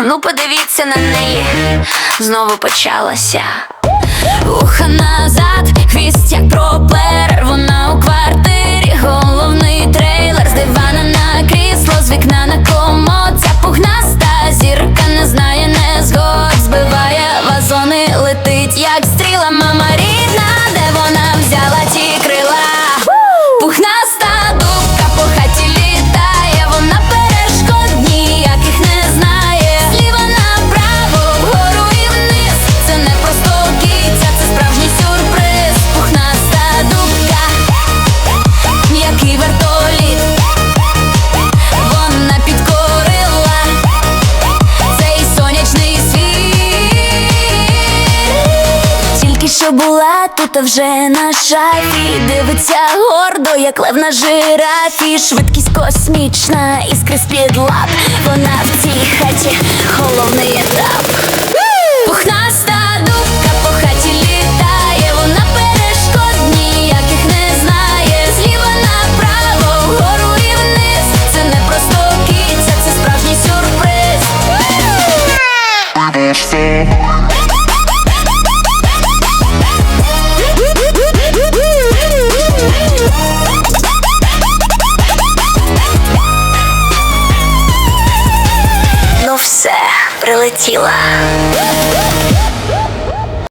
ну подивіться на неї, знову почалася. Уха назад, хвіст як пропелер Вона у квартирі, головний трейлер З дивана на крісло, з вікна на комод. Ця пухнаста зірка не знає незгод Збиває вазони, летить як стріла. Мама рідна, що була тут, вже на шафі. Дивиться гордо, як лев на жирафі. Швидкість космічна, іскри з-під лап. Вона в цій хаті головний прилетіла.